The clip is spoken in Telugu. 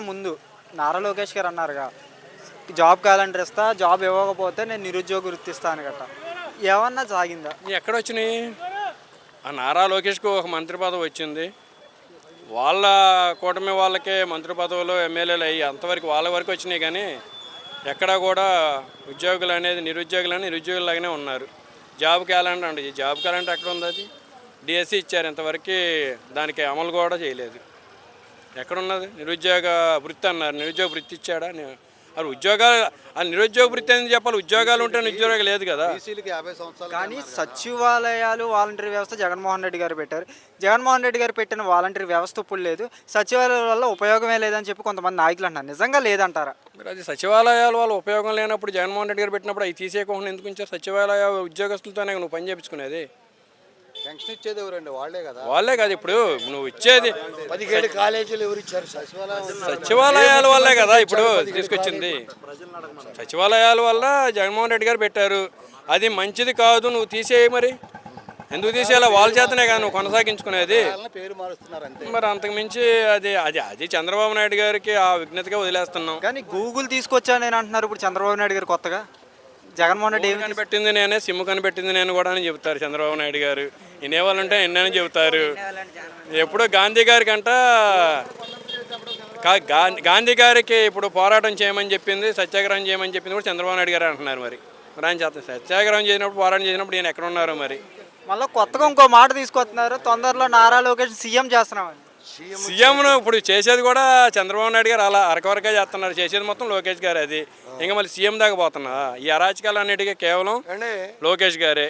ముందు నారా లోకేష్ గారు అన్నారుగా జాబ్ క్యాలెండర్ ఇస్తా జాబ్ ఇవ్వకపోతే నేను నిరుద్యోగ వృత్తిస్తాను గట్ట. ఏమన్నా సాగిందా? ఎక్కడ వచ్చినాయి? ఆ నారా లోకేష్కు ఒక మంత్రి పదవి వచ్చింది. వాళ్ళ కూటమి వాళ్ళకే మంత్రి పదవులు ఎమ్మెల్యేలు అయ్యి అంతవరకు వాళ్ళ వరకు వచ్చినాయి కానీ ఎక్కడా కూడా ఉద్యోగులు అనేది నిరుద్యోగులు అని నిరుద్యోగులాగానే ఉన్నారు. జాబ్ క్యాలెండర్ అండి. ఈ జాబ్ క్యాలెండర్ ఎక్కడ ఉంది అది? డిఎస్సి ఇచ్చారు ఇంతవరకు దానికి అమలు కూడా చేయలేదు. ఎక్కడున్నది? నిరుద్యోగ వృత్తి అన్నారు. నిరుద్యోగ వృత్తి ఇచ్చాడా? అది ఉద్యోగాలు ఆ నిరుద్యోగ వృత్తి అని చెప్పాలి? ఉద్యోగాలు ఉంటే నిరుద్యోగం లేదు కదా. కానీ సచివాలయాలు వాలంటరీ వ్యవస్థ జగన్మోహన్ రెడ్డి గారు పెట్టారు. జగన్మోహన్ రెడ్డి గారు పెట్టిన వాలంటరీ వ్యవస్థ ఇప్పుడు లేదు. సచివాలయాల వల్ల ఉపయోగమే లేదని చెప్పి కొంతమంది నాయకులు అంటున్నారు. నిజంగా లేదంటారా? మరి అది సచివాలయాల వల్ల ఉపయోగం లేనప్పుడు జగన్మోహన్ రెడ్డి గారు పెట్టినప్పుడు అవి తీసేయకుండా ఎందుకు ఉంచారు? సచివాలయ ఉద్యోగస్తులతోనే నువ్వు పని చేయించుకునేది పెన్షన్ ఇచ్చేది ఎవరండి వాళ్ళే కదా. వాళ్ళే కాదు ఇప్పుడు నువ్వు ఇచ్చేది పదిహేడు కాలేజీలు ఎవరు ఇచ్చారు? సచివాలయం సచివాలయాల వల్లే కదా ఇప్పుడు తీసుకొచ్చింది. సచివాలయాల వల్ల జగన్మోహన్ రెడ్డి గారు పెట్టారు. అది మంచిది కాదు నువ్వు తీసేయి మరి. ఎందుకు తీసేయాలి? వాళ్ళ చేతనే కదా నువ్వు కొనసాగించుకునేది. వాళ్ళని పేరు మారుస్తున్నారు అంతే. మరి అంతకు మించి అది అది అది చంద్రబాబు నాయుడు గారికి ఆ విజ్ఞతగా వదిలేస్తున్నాం. కానీ గూగుల్ తీసుకొచ్చా నేను అంటున్నారు ఇప్పుడు చంద్రబాబు నాయుడు గారు కొత్తగా. జగన్మోహన్ రెడ్డి ఏమి కనిపెట్టింది నేనే సిమ్ కనిపెట్టింది నేను కూడా అని చెబుతారు చంద్రబాబు నాయుడు గారు. వినేవాళ్ళంటే ఎన్నని చెబుతారు? ఎప్పుడో గాంధీ గారికి అంట గా- గా- గాంధీ గారికి ఇప్పుడు పోరాటం చేయమని చెప్పింది సత్యాగ్రహం చేయమని చెప్పింది కూడా చంద్రబాబు నాయుడు గారు అంటున్నారు మరి. మరి ఆయన చేత సత్యాగ్రహం చేసినప్పుడు పోరాటం చేసినప్పుడు ఈయన ఎక్కడ ఉన్నారు మరి? మళ్ళీ కొత్తగా ఇంకో మాట తీసుకొస్తున్నారు తొందరలో నారా లోకేష్ సీఎం చేస్తున్నామని సీఎంను ఇప్పుడు చేసేది కూడా చంద్రబాబు నాయుడు గారు అలా అరకొరకే చేస్తున్నారు. చేసేది మొత్తం లోకేష్ గారు అది. ఇంకా మళ్ళీ సీఎం దాకా పోతున్నా. ఈ అరాచకాలు అన్నిటికీ కేవలం లోకేష్ గారే.